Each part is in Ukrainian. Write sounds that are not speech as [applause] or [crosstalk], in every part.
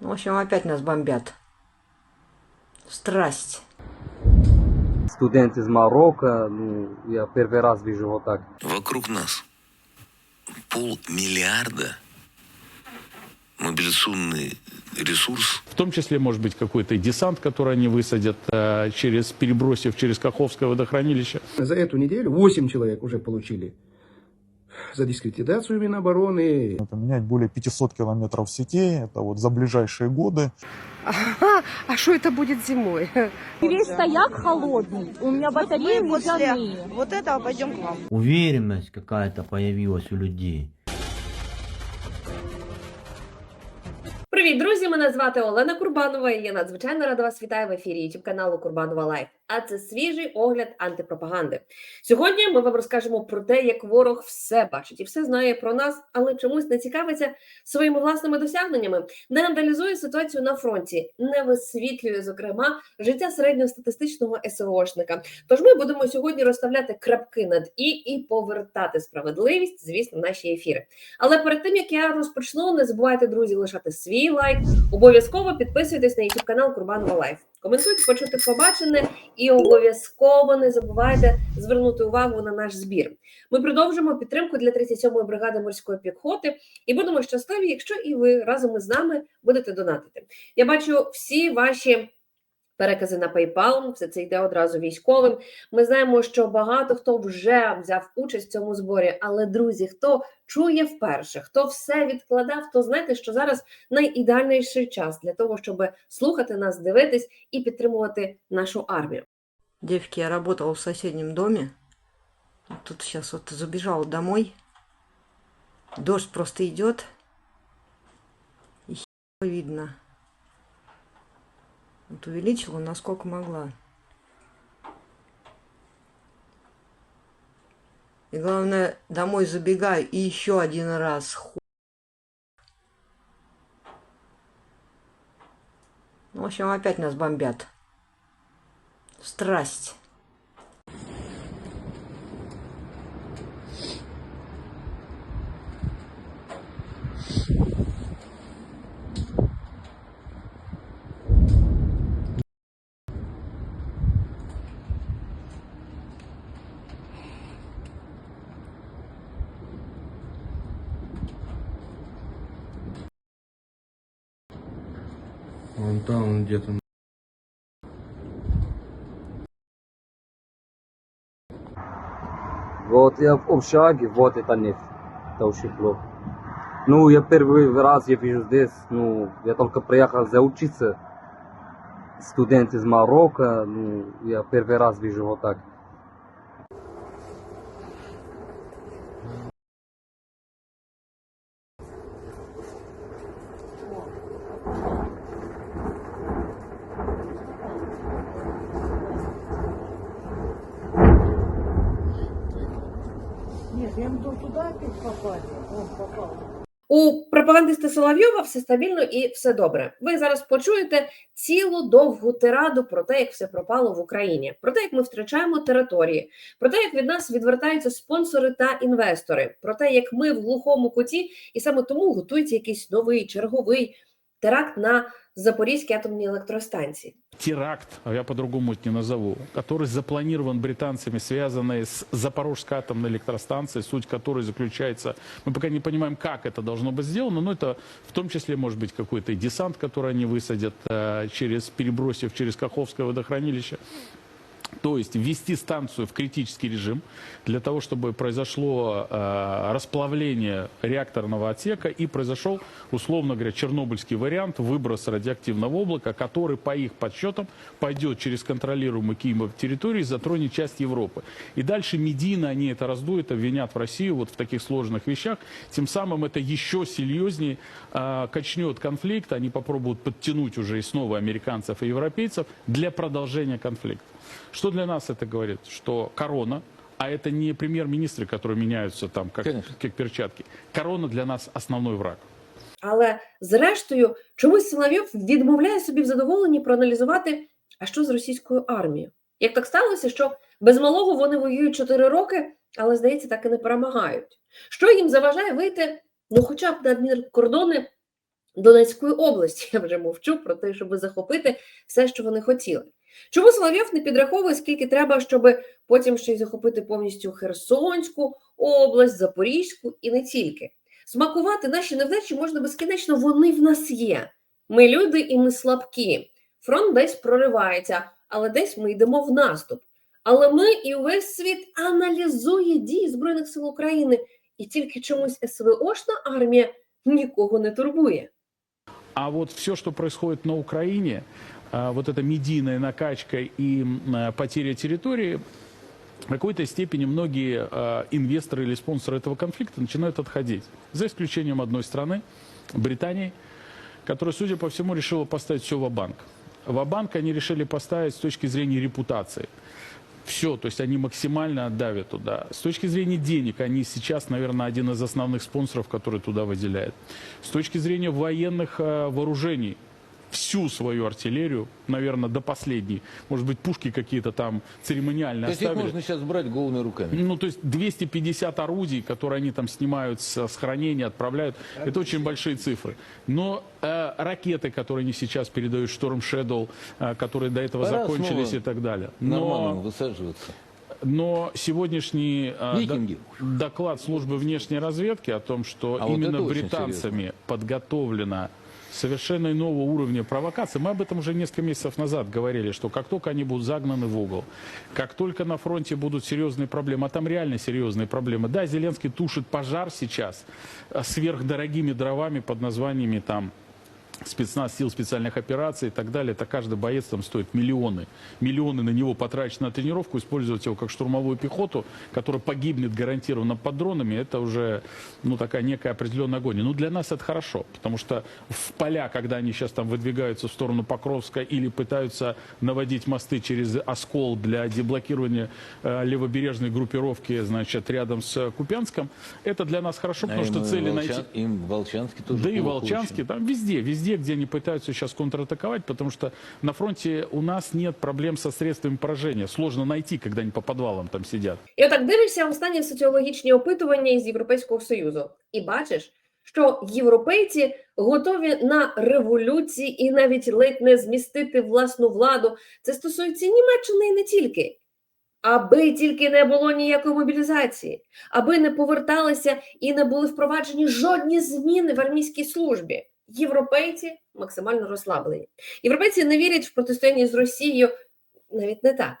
В общем, опять нас бомбят. Страсть. студент из Марокко, ну, я первый раз вижу вот так. Вокруг нас полмиллиарда мобилизационный ресурс В том числе, может быть, какой-то десант, который они высадят, э, через, перебросив через Каховское водохранилище. За эту неделю 8 человек уже получили за дискредитацию Минобороны. Это менять более 500 километров сетей, это вот за ближайшие годы. Ага, а что это будет зимой? Весь стояк холодный. У меня батареи мы после ледяные. вот этого пойдем к вам. Уверенность какая-то появилась у людей. Привіт, друзі! Мене звати Олена Курбанова. і Я надзвичайно рада вас вітаю в ефірі YouTube каналу Курбанова Лайф. А це свіжий огляд антипропаганди. Сьогодні ми вам розкажемо про те, як ворог все бачить і все знає про нас, але чомусь не цікавиться своїми власними досягненнями, не аналізує ситуацію на фронті, не висвітлює, зокрема, життя середньостатистичного СВОшника. Тож ми будемо сьогодні розставляти крапки над і і повертати справедливість, звісно, в наші ефіри. Але перед тим як я розпочну, не забувайте, друзі, лишати свій лайк. Обов'язково підписуйтесь на YouTube канал Курбанова Лайф. Коментуйте, почути побачене, і обов'язково не забувайте звернути увагу на наш збір. Ми продовжимо підтримку для 37-ї бригади морської піхоти і будемо щасливі, якщо і ви разом із нами будете донатити. Я бачу всі ваші. Перекази на PayPal, все це йде одразу військовим. Ми знаємо, що багато хто вже взяв участь в цьому зборі. Але друзі, хто чує вперше, хто все відкладав, то знайте, що зараз найідеальніший час для того, щоб слухати нас, дивитись і підтримувати нашу армію. Девки, я работала в соседнем доме. Тут сейчас вот забежала домой. Дождь просто идет. И видно. Вот увеличила, насколько могла. И главное, домой забегаю и еще один раз. Ху... В общем, опять нас бомбят. Страсть. Вон там он где-то. Вот я в общаге, вот это нефть, это очень плохо. Ну, я первый раз я вижу здесь, ну, я только приехал заучиться. Студент из Марокко, ну, я первый раз вижу вот так. У пропагандиста Соловйова все стабільно і все добре. Ви зараз почуєте цілу довгу тираду про те, як все пропало в Україні, про те, як ми втрачаємо території, про те, як від нас відвертаються спонсори та інвестори, про те, як ми в глухому куті, і саме тому готується якийсь новий черговий теракт на Запорізькій атомній електростанції. Теракт, а я по-другому это не назову, который запланирован британцами, связанный с Запорожской атомной электростанцией, суть которой заключается, мы пока не понимаем, как это должно быть сделано, но это в том числе может быть какой-то и десант, который они высадят, э, через, перебросив через Каховское водохранилище. То есть ввести станцию в критический режим для того, чтобы произошло э, расплавление реакторного отсека и произошел, условно говоря, чернобыльский вариант выброса радиоактивного облака, который, по их подсчетам, пойдет через контролируемую Киевом территорию и затронет часть Европы. И дальше медийно они это раздуют, обвинят в Россию вот в таких сложных вещах. Тем самым это еще серьезнее э, качнет конфликт. Они попробуют подтянуть уже и снова американцев и европейцев для продолжения конфликта. Что для нас это говорит? Что корона, а это не премьер-министры, которые меняются там как, как перчатки. Корона для нас основной враг. Але зрештою, чомусь Соловйов відмовляє собі в задоволенні проаналізувати, а що з російською армією. Як так сталося, що без малого вони воюють 4 роки, але, здається, так і не перемагають. Що їм заважає вийти, ну хоча б на адмінкордони Донецької області. [laughs] Я вже мовчу про те, щоб захопити все, що вони хотіли. Чому Соловйов не підраховує, скільки треба, щоб потім ще й захопити повністю Херсонську область, Запорізьку і не тільки. Смакувати наші невдачі можна безкінечно, вони в нас є. Ми люди і ми слабкі. Фронт десь проривається, але десь ми йдемо в наступ. Але ми і увесь світ аналізує дії Збройних сил України, і тільки чомусь СВОшна армія нікого не турбує. А вот все, что происходит на Украине, а, вот эта медийная накачка и а, потеря территории, в какой-то степени многие а, инвесторы или спонсоры этого конфликта начинают отходить. За исключением одной страны, Британии, которая, судя по всему, решила поставить все в банк В банк они решили поставить с точки зрения репутации. Все, то есть они максимально давят туда. С точки зрения денег, они сейчас, наверное, один из основных спонсоров, который туда выделяет. С точки зрения военных вооружений, всю свою артиллерию, наверное, до последней. Может быть, пушки какие-то там церемониально То есть их оставили. можно сейчас брать голыми руками. Ну, то есть 250 орудий, которые они там снимают с, хранения, отправляют, это очень большие цифры. Но э, ракеты, которые они сейчас передают, Шторм Shadow, э, которые до этого Пора закончились и так далее. Нормально Но, высаживаться. но сегодняшний э, Викинги. доклад службы внешней разведки о том, что А вот именно очень британцами подготовлена совершенно иного уровня провокации. Мы об этом уже несколько месяцев назад говорили, что как только они будут загнаны в угол, как только на фронте будут серьезные проблемы, а там реально серьезные проблемы. Да, Зеленский тушит пожар сейчас э, сверхдорогими дровами под названиями там спецназ сил специальных операций и так далее, это каждый боец там стоит миллионы. Миллионы на него потрачены на тренировку, использовать его как штурмовую пехоту, которая погибнет гарантированно под дронами, это уже ну, такая некая определенная агония. Ну, для нас это хорошо, потому что в поля, когда они сейчас там выдвигаются в сторону Покровска или пытаются наводить мосты через Оскол для деблокирования э, левобережной группировки, значит, рядом с Купянском, это для нас хорошо, потому А что им, цели Волчан- найти... Им Волчанский тоже Да и Волчанский, очень. там везде, везде, где они пытаются сейчас контратаковать, потому что на фронте у нас нет проблем со средствами поражения. Сложно найти, когда они по подвалам там сидят. І отак дивишся останні соціологічні опитування із Європейського Союзу, і бачиш, що європейці готові на революції і навіть ледь не змістити власну владу. Це стосується Німеччини і не тільки. Аби тільки не було ніякої мобілізації, аби не поверталися і не були впроваджені жодні зміни в армійській службі. Європейці максимально розслаблені. Європейці не вірять в протистояння з Росією навіть не так.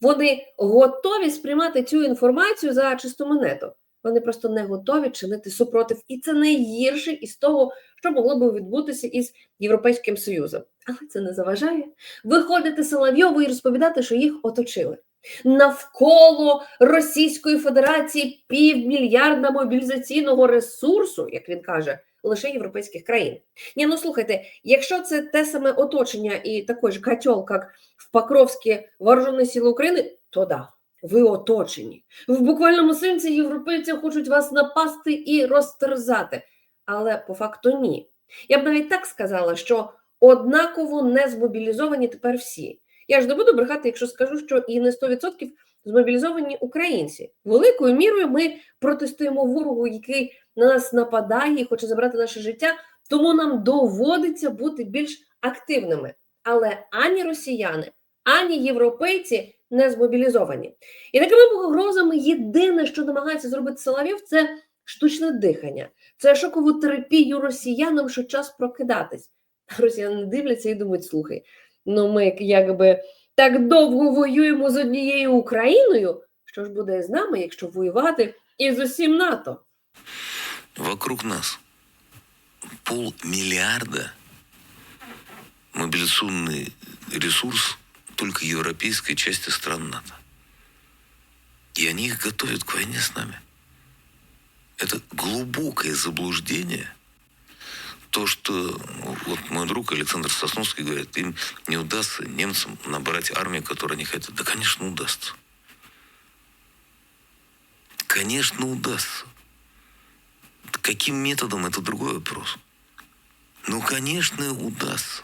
Вони готові сприймати цю інформацію за чисту монету. Вони просто не готові чинити супротив, і це найгірше із того, що могло би відбутися із Європейським Союзом. Але це не заважає виходити Соловйову і розповідати, що їх оточили. Навколо Російської Федерації півмільярда мобілізаційного ресурсу, як він каже, лише європейських країн. Ні, ну слухайте, якщо це те саме оточення і такий ж котел, як в Покровські Вооружені Сили України, то да, ви оточені. В буквальному сенсі європейці хочуть вас напасти і розтерзати. Але по факту ні. Я б навіть так сказала, що однаково не змобілізовані тепер всі. Я ж не буду брехати, якщо скажу, що і не 100% змобілізовані українці. Великою мірою ми протестуємо ворогу, який на нас нападає і хоче забрати наше життя, тому нам доводиться бути більш активними. Але ані росіяни, ані європейці не змобілізовані. І такими погрозами єдине, що намагається зробити Соловйов, це штучне дихання, це шокову терапію росіянам, що час прокидатись. Росіяни дивляться і думають: слухай, ну ми якби так довго воюємо з однією Україною. Що ж буде з нами, якщо воювати із усім НАТО? Вокруг нас полмиллиарда мобилизационный ресурс только европейской части стран НАТО. И они их готовят к войне с нами. Это глубокое заблуждение. То, что вот мой друг Александр Сосновский говорит, им не удастся немцам набрать армию, которую они хотят. Да, конечно, удастся. Конечно, удастся. Каким методом, это другой вопрос. Ну, конечно, удастся.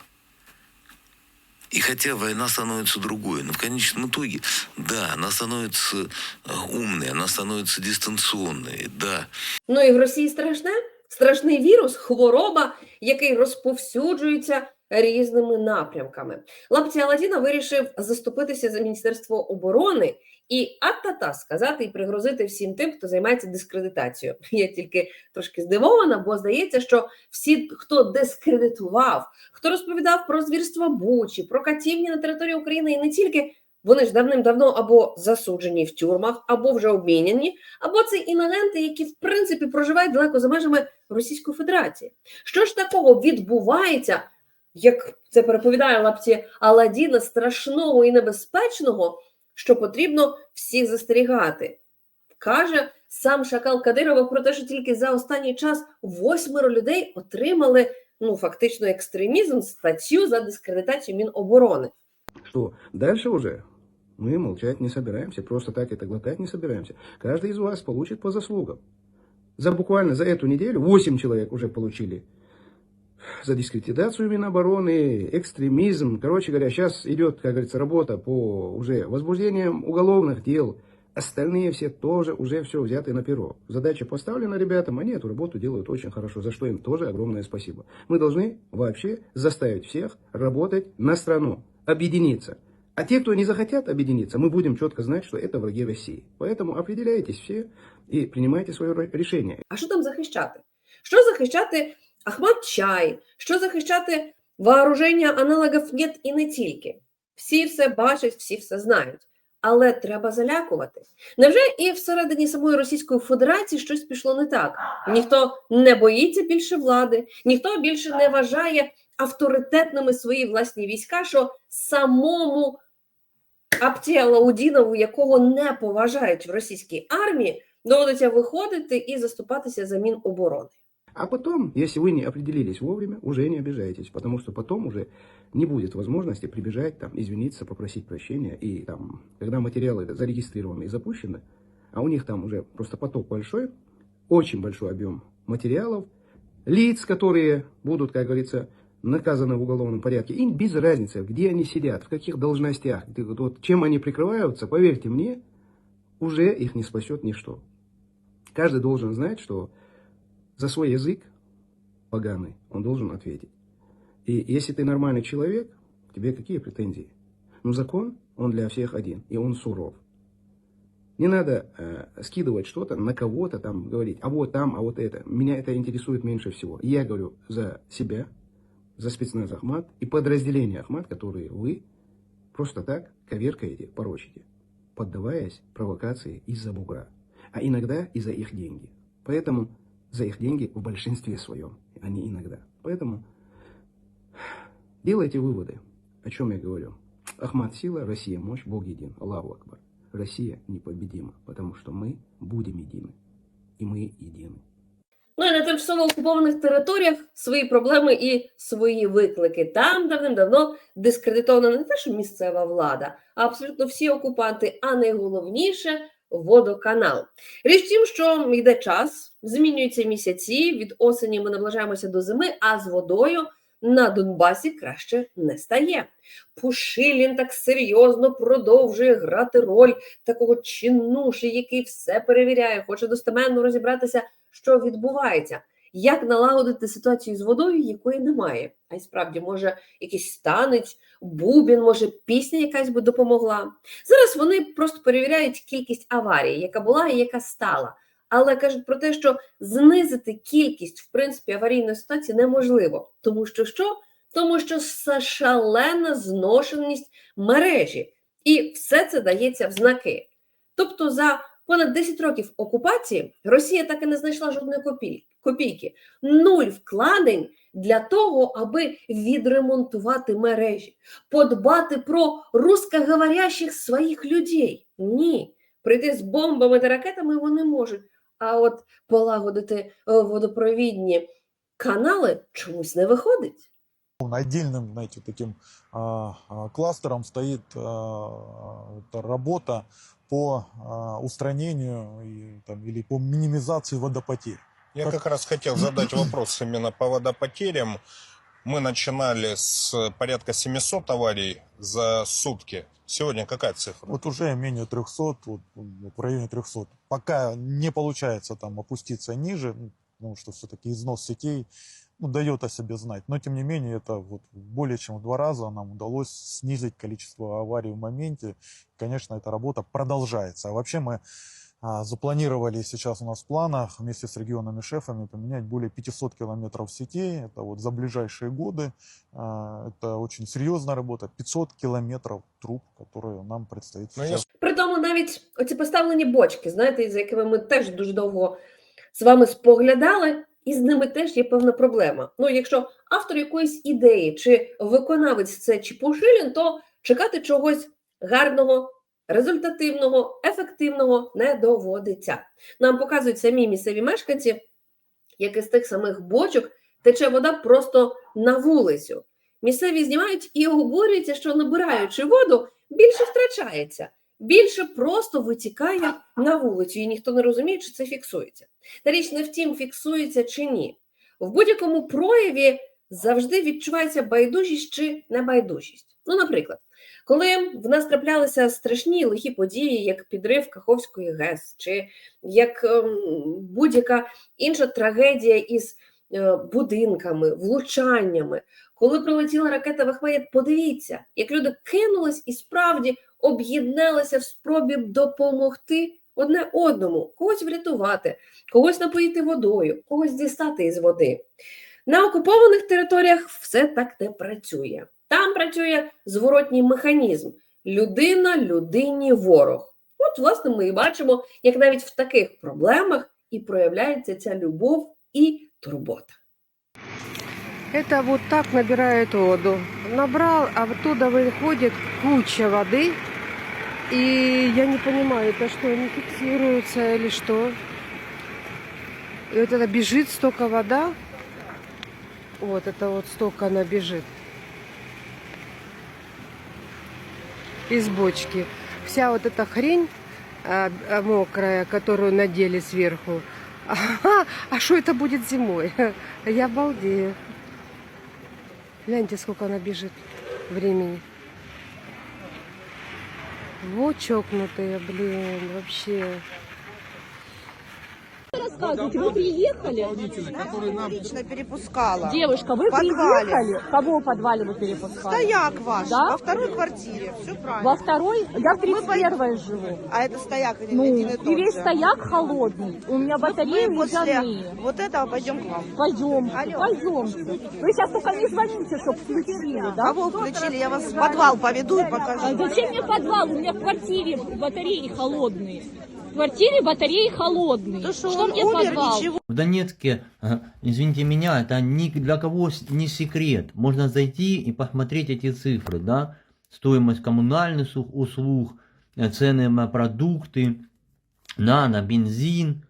И хотя война становится другой, но в конечном итоге, да, она становится э, умной, она становится дистанционной, да. Ну і в Росії страшне? Страшний вірус, хвороба, який розповсюджується різними напрямками. Лапці Аладдіна вирішив заступитися за Міністерство оборони і ат-та-та сказати і пригрозити всім тим, хто займається дискредитацією. [laughs] Я тільки трошки здивована, бо здається, що всі, хто дискредитував, хто розповідав про звірства Бучі, про катівні на території України і не тільки. Вони ж давним-давно або засуджені в тюрмах, або вже обміняні, або це інагенти, які в принципі проживають далеко за межами Російської Федерації. Що ж такого відбувається, як це переповідає лапці Аладдіна, страшного і небезпечного, що потрібно всіх застерігати? Каже сам Шакал Кадирова про те, що тільки за останній час восьмеро людей отримали ну фактично екстремізм, статтю за дискредитацію Міноборони. Что дальше уже мы молчать не собираемся, просто так это глотать не собираемся. Каждый из вас получит по заслугам. За буквально за эту неделю 8 человек уже получили за дискредитацию Минобороны, экстремизм. Короче говоря, сейчас идет, как говорится, работа по уже возбуждениям уголовных дел. Остальные все тоже уже все взяты на перо. Задача поставлена ребятам, они эту работу делают очень хорошо, за что им тоже огромное спасибо. Мы должны вообще заставить всех работать на страну, объединиться. А те, кто не захотят объединиться, мы будем четко знать, что это враги России. Поэтому определяйтесь все и принимайте свое ре- решение. А що там захищати? Що захищати Ахмад Чай? Що захищати вооруження аналогів нет і не тільки? Всі все бачать, всі все знають. Але треба залякувати. Невже і всередині самої Російської Федерації щось пішло не так? Ніхто не боїться більше влади, ніхто більше не вважає авторитетними свої власні війська, що самому Апті Алаудінову, якого не поважають в російській армії, доводиться виходити і заступатися за Міноборони. А потом, если вы не определились вовремя, уже не обижайтесь, потому что потом уже не будет возможности прибежать, там, извиниться, попросить прощения. И там, когда материалы зарегистрированы и запущены, а у них там уже просто поток большой, очень большой объем материалов, лиц, которые будут, как говорится, наказаны в уголовном порядке, им без разницы, где они сидят, в каких должностях, вот- чем они прикрываются, поверьте мне, уже их не спасет ничто. Каждый должен знать, что за свой язык поганый он должен ответить. И если ты нормальный человек, тебе какие претензии? Ну, закон, он для всех один, и он суров. Не надо э, скидывать что-то на кого-то, там говорить, а вот там, а вот это. Меня это интересует меньше всего. Я говорю за себя, за спецназ Ахмат и подразделение Ахмат, которые вы просто так коверкаете, порочите, поддаваясь провокации из-за бугра, а иногда и за их деньги. Поэтому за их деньги в большинстве своем, а не иногда. Поэтому делайте выводы, о чем я говорю. Ахмат сила, Россия мощь, Бог един, Аллаху Акбар. Россия непобедима, потому что мы будем едины. И мы едины. Ну і на тимчасово окупованих територіях свої проблеми і свої виклики. Там давним-давно дискредитована не те, що місцева влада, а абсолютно всі окупанти, а найголовніше водоканал. Річ в що йде час, змінюються місяці. Від осені ми наближаємося до зими, а з водою на Донбасі краще не стає. Пушилін так серйозно продовжує грати роль такого чинуші, який все перевіряє, хоче достеменно розібратися, що відбувається. Як налагодити ситуацію з водою, якої немає? А й справді, може, якийсь станець, бубін, може, пісня якась би допомогла. Зараз вони просто перевіряють кількість аварій, яка була і яка стала. Але кажуть про те, що знизити кількість, в принципі, аварійної ситуації неможливо. Тому що що? Тому що шалена зношеність мережі. І все це дається в знаки. Тобто, за понад 10 років окупації Росія так і не знайшла жодної копій- копійки. Нуль вкладень для того, аби відремонтувати мережі, подбати про русскоговорящих своїх людей. Ні. Прийти з бомбами та ракетами вони можуть. А от полагодити е, водопровідні канали чомусь не виходить. Отдельным, знаете, таким а, а, кластером стоит а, работа по а, устранению и, там, или по минимизации водопотерь. Я Как- как раз хотел задать [clears throat] вопрос именно по водопотерям. Мы начинали с порядка 700 аварий за сутки. Сегодня какая цифра? Вот уже менее 300, вот, в районе 300. Пока не получается там опуститься ниже, ну, потому что все-таки износ сетей ну, дает о себе знать. Но, тем не менее, это вот более чем в два раза нам удалось снизить количество аварий в моменте. Конечно, эта работа продолжается. А вообще мы а, запланировали сейчас у нас в планах вместе с регионами шефами поменять более 500 километров сетей. Это вот за ближайшие годы. А, Это очень серьезная работа. 500 километров труб, которые нам предстоит Ну, я сейчас При тому навіть оці поставлені бочки, знаєте, за якими ми теж дуже довго з вами споглядали, і з ними теж є певна проблема. Ну, якщо автор якоїсь ідеї чи виконавець це Чепушилін, то чекати чогось гарного, результативного, ефективного не доводиться. Нам показують самі місцеві мешканці, як із тих самих бочок тече вода просто на вулицю. Місцеві знімають і обурюються, що набираючи воду, більше втрачається, більше просто витікає на вулицю, і ніхто не розуміє, чи це фіксується. Та річ не тім, фіксується чи ні. В будь-якому прояві завжди відчувається байдужість чи небайдужість. Ну, наприклад, коли в нас траплялися страшні лихі події, як підрив Каховської ГЕС, чи як ем, будь-яка інша трагедія із будинками, влучаннями, коли прилетіла ракета в подивіться, як люди кинулись і справді об'єдналися в спробі допомогти одне одному, когось врятувати, когось напоїти водою, когось дістати із води. На окупованих територіях все так не працює. Там працює зворотній механізм: людина, людині, ворог. От, власне, ми і бачимо, як навіть в таких проблемах і проявляється ця любов і турбота. Это вот так набирает воду. Набрал, а оттуда выходит куча воды. И я не понимаю, это что, не фиксируется или что? И вот это бежит столько вода. Вот это вот столько она бежит. Из бочки. Вся вот эта хрень а, а, мокрая, которую надели сверху. А что это будет зимой? [laughs] Я балдею. Гляньте, сколько она бежит времени. Вот чокнутые, блин, вообще. Рассказывайте, вы приехали? Лично перепускала. Девушка, вы подвале. приехали? Кого в подвале вы перепускали? Стояк ваш, Да? во второй квартире, все правильно. Во второй? Я в Мы 31 живу. А это стояк один, Ну, один и и весь же. стояк холодный. У меня батареи после ледяные. вот этого пойдем к вам. Пойдем, Алло. пойдемте. Вы сейчас только не звоните, чтобы включили, да? Кого включили? Я вас в подвал поведу и А покажу. зачем мне подвал? У меня в квартире батареи холодные. В квартире батареи холодные. То, что что он мне умер, подвал? ничего. В Донецке, э, извините меня, это ни для кого не секрет. Можно зайти и посмотреть эти цифры, да? Стоимость коммунальных услуг, э, цены на продукты, на, на бензин,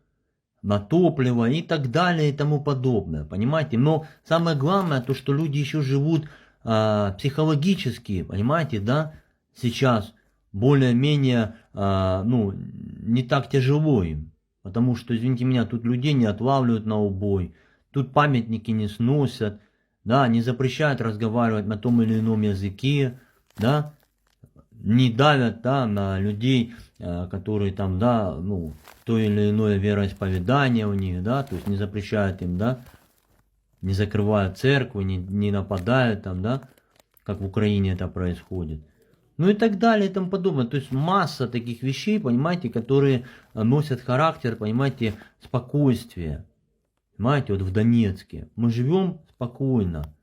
на топливо и так далее и тому подобное, понимаете? Но самое главное, то, что люди еще живут а, психологически, понимаете, да, сейчас более-менее, а, ну, не так тяжело им. Потому что, извините меня, тут людей не отлавливают на убой, тут памятники не сносят, да, не запрещают разговаривать на том или ином языке, да, не давят, да, на людей, э, которые там, да, ну, то или иное вероисповедание у них, да, то есть не запрещают им, да, не закрывают церквы, не, не нападают там, да, как в Украине это происходит. Ну и так далее и тому подобное. То есть масса таких вещей, понимаете, которые э, носят характер, понимаете, спокойствия. Понимаете, вот в Донецке мы живем спокойно.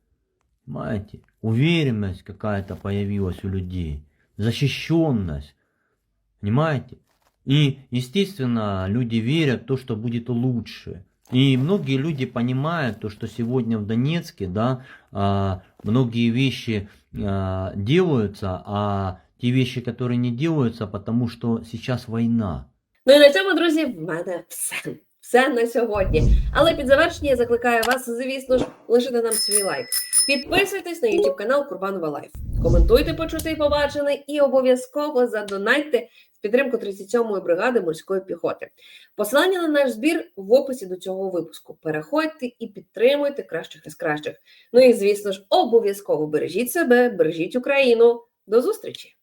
Понимаете, уверенность какая-то появилась у людей, защищенность. Понимаете? И, естественно, люди верят в то, что будет лучше. И многие люди понимают то, что сегодня в Донецке, да, а, многие вещи а, делаются, а ті вещи, которые не делаются, потому что сейчас война. Ну і на цьому, друзі, в мене все. Все на сьогодні. Але під завершення я закликаю вас, звісно ж, лишити нам свій лайк. Підписуйтесь на YouTube канал Курбанова Лайф. Коментуйте почути і побачене і обов'язково задонайте в підтримку 37-ї бригади морської піхоти. Посилання на наш збір в описі до цього випуску. Переходьте і підтримуйте кращих із кращих. Ну і звісно ж, обов'язково бережіть себе, бережіть Україну. До зустрічі!